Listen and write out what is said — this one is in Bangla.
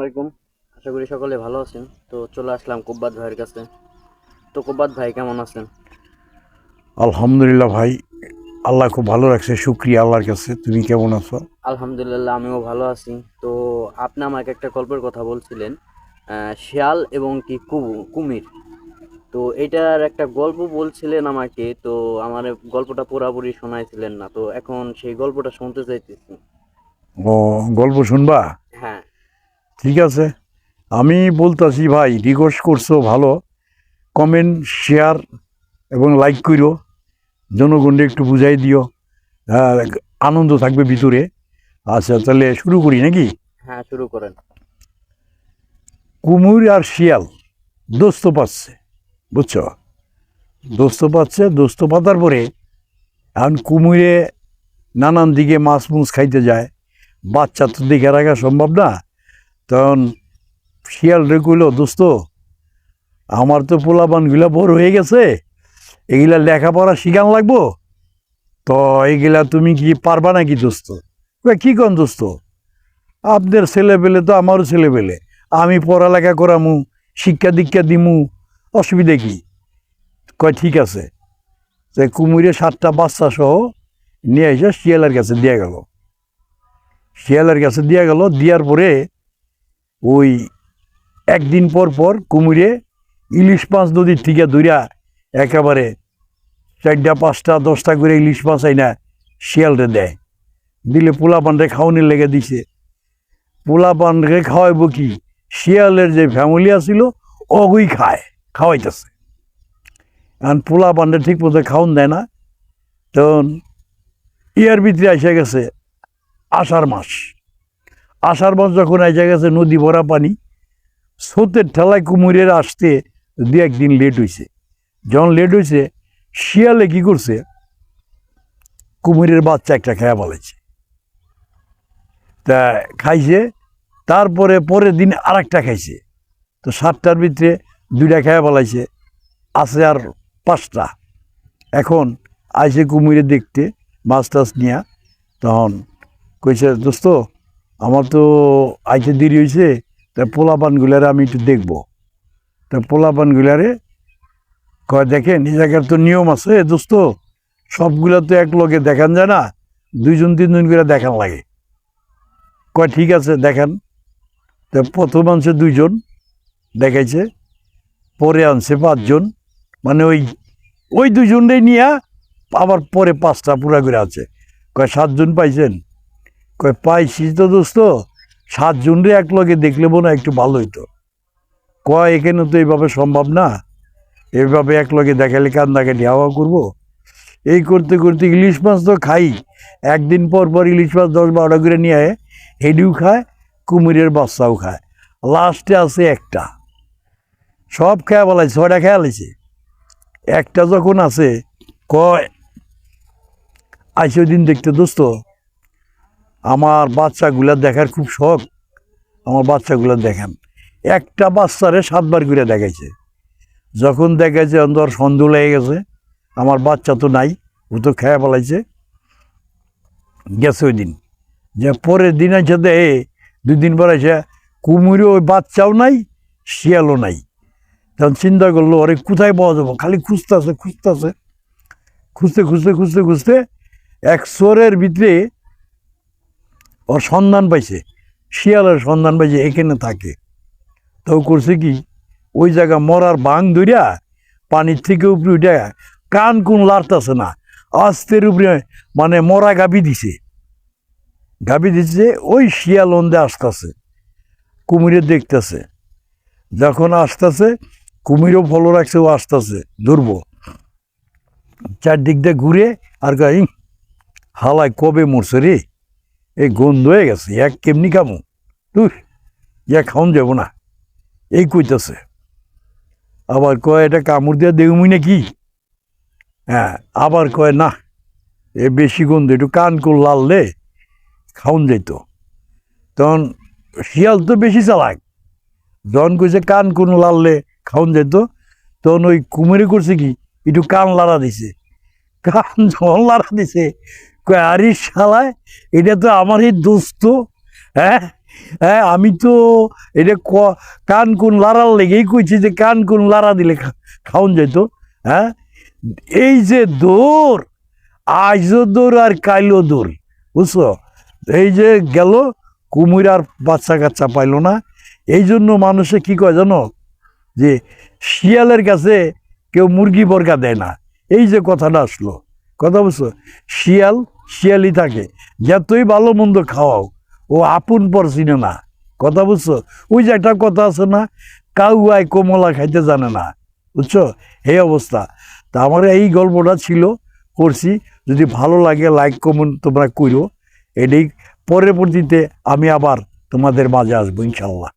আলাইকুম। আশা করি সকলে ভালো আছেন। তো চলে আসলাম কোব্বাত ভাইয়ের কাছে। তো কোব্বাত ভাই কেমন আছেন? আলহামদুলিল্লাহ ভাই আল্লাহ খুব ভালো রাখছে শুক্রিয়া আল্লাহর কাছে। তুমি কেমন আছো? আলহামদুলিল্লাহ আমিও ভালো আছি। তো আপনি আমাকে একটা গল্পের কথা বলছিলেন শিয়াল এবং কি কু- কুমির। তো এটার একটা গল্প বলছিলেন আমাকে তো আমার গল্পটা পুরাপুরি শোনাইছিলেন না। তো এখন সেই গল্পটা শুনতে চাইতেছি। ও গল্প শুনবা? হ্যাঁ। ঠিক আছে? আমি বলতাছি ভাই রিকোয়েস্ট করছ ভালো। কমেন্ট শেয়ার এবং লাইক করিও জনগণকে একটু বুঝাই দিও। হ্যাঁ, আনন্দ থাকবে ভিতরে। আচ্ছা তাহলে শুরু করি নাকি? হ্যাঁ শুরু করেন। কুমির আর শিয়াল দোস্ত পাচ্ছে বুঝছ? দোস্ত পাচ্ছে দোস্ত পাতার পরে এখন কুমিরে নানান দিকে মাছ মুছ খাইতে যায়। বাচ্চা তো দেখে রাখা সম্ভব না। তখন শিয়াল রে দোস্ত, আমার তো পোলাপানগুলা বড় হয়ে গেছে, এগুলা লেখাপড়া শিখান লাগবো? তো এগুলা তুমি কি পারবা নাকি দোস্ত? কি কন দোস্ত? আপনার ছেলে পেলে তো আমারও ছেলে পেলে আমি পড়ালেখা করামু, শিক্ষা দীক্ষা দিমু, অসুবিধা কি? কয়, ঠিক আছে। তো কুমিরে সাতটা বাচ্চা সহ নিয়ে এসে শিয়ালের কাছে দিয়ে গেল। শিয়ালের কাছে দিয়ে গেল দেওয়ার পরে ওই একদিন পর পর কুমিরে ইলিশ মাছ নদীর থেকে ধরিয়া একেবারে চারটা, পাঁচটা, দশটা করে ইলিশ মাছ আইনা শিয়ালরে দেয়। দিলে পোলা পানরে খাওয়ানোর লেগে দিছে। পোলা পানরে খাওয়াইব কি? শিয়ালের যে ফ্যামিলি আছিল, অগুই খায়, খাওয়াইতেছে। এখন পোলা পান্ডে ঠিক মতো খাওয়ান দেয় না। তখন ইয়ার ভিতরে এসে গেছে আষাঢ় মাস। আষাঢ় মাস যখন এসে গেছে, নদী ভরা পানি, স্রোতের ঠেলায় কুমিরের আসতে দু একদিন লেট হয়েছে যখন লেট হয়েছে শিয়ালে কি করছে? কুমিরের বাচ্চা একটা খেয়া বলেছে তা খাইছে, তারপরে পরের দিন আর একটা খাইছে। তো সাতটার ভিতরে দুইটা খেয়া বলাইছে আছে আর পাঁচটা। এখন আইসে কুমিরে দেখতে, মাছ টাছ নিয়া। তখন কইছে, দোস্ত আমার তো আইতে দেরি হয়েছে তা পোলা পোলাপানগুলারে আমি একটু দেখব। তা পোলা পোলাপানগুলারে কয়, দেখেন, এই জায়গার তো নিয়ম আছে দোস্ত, সবগুলা তো এক লগে দেখান যায় না, দুইজন তিনজন করে দেখান লাগে। কয়, ঠিক আছে, দেখান। তা প্রথম আনছে দুইজন, দেখাইছে, পরে আনছে পাঁচজন মানে ওই ওই দুজনটাই নিয়ে আবার পরে পাঁচটা পুরা করে আছে কয়, সাতজন পাইছেন? কয় পাইছি তো দোস্ত? রে এক লগে দেখলে হয় একটু ভালো হইতো। কয়, এখানে তো এইভাবে সম্ভব না। এইভাবে এক লগে দেখালে কান্দাকাটি হাওয়া করব। এই করতে করতে ইলিশ মাছ তো খাই। একদিন পর পর ইলিশ মাছ দশ বারোটা করে নিয়ে হেডিও খায়, কুমিরের বাচ্চাও খায়। লাস্টে আছে একটা। সব খেয়া বলাইছে ছয়টা খেয়া লাইছে একটা যখন আছে, কয়, আইসে দিন দেখতে দোস্ত আমার বাচ্চাগুলা দেখার খুব শখ। আমার বাচ্চাগুলো দেখান, একটা বাচ্চারে সাতবার করে দেখাইছে। যখন দেখাইছে, অন্তর সন্দেহ লেগে গেছে, আমার বাচ্চা তো নাই, ও তো খেয়া বলাইছে গেছে ওই দিন। যে পরের দিন আছে দে দিন পর আছে কুমিরও ওই বাচ্চাও নাই, শিয়ালও নাই। তখন চিন্তা করল, আরে, কোথায় পাওয়া যাব? খালি খুঁজতেছে খুঁজতেছে। খুঁজতে খুঁজতে খুঁজতে খুঁজতে, এক চোরের ভিতরে ওর সন্ধান পাইছে শিয়ালের সন্ধান পাইছে এখানে থাকে। তো করছে কি ওই জায়গা মরার বাং ধরিয়া পানির থেকে উপরে উঠে কান কোন লাড়তাছে না আস্তের উপরে মানে মরা গাবি দিছে। গাবি দিচ্ছে ওই শিয়াল অন্দে আসতেছে কুমিরে দেখতেছে। যখন আসতেছে কুমিরও ফলো রাখছে ও আসতেছে ধরবো চারদিক দিয়ে ঘুরে আর "ইহ, হালায় কবে মরছে রে? এই গন্ধ হয়ে গেছে এক কেমনি কামু তুই ইয়া খাওন যাব না। এই কইতেছে। আবার কয়, এটা কামড় দিয়ে দেউমি নাকি? হ্যাঁ আবার কয়, না, এ বেশি গন্ধ, একটু কান কোল লাললে খাওন যেত তখন শিয়াল তো বেশি চালাক। যখন কইছে, কান কোন লাললে খাওন যেত তখন ওই কুমিরে করছে কি, একটু কান লাড়া দিছে। কান যখন লাড়া দিছে আরে শালায়, এটা তো আমারই দোস্ত হ্যাঁ? হ্যাঁ আমি তো এটা কান কোন লাড়ার লেগেই কইছি যে কান কোন লাড়া দিলে খাওন যেত হ্যাঁ? এই যে দৌড়, আজও দৌড় আর কাইলও দৌড়, বুঝছ? এই যে গেল কুমির আর বাচ্চা কাচ্চা পাইলো না, এই জন্য মানুষে কি কয় জানো? যে শিয়ালের কাছে কেউ মুরগি বর্গা দেয় না, এই যে কথাটা আসলো, কথা বুঝছ? শিয়াল শিয়ালই থাকে। যতই ভালো মন্দ খাওয়াও। ও আপন পর চিনে না। কথা বুঝছ? ওই যে একটা কথা আছে না কাউয়ায় কমলা খাইতে জানে না। বুঝছ? এই অবস্থা। তা আমার এই গল্পটা ছিল, করছি। যদি ভালো লাগে লাইক কমেন্ট তোমরা করো এটাই পরবর্তীতে আমি আবার তোমাদের মাঝে আসব ইনশাল্লাহ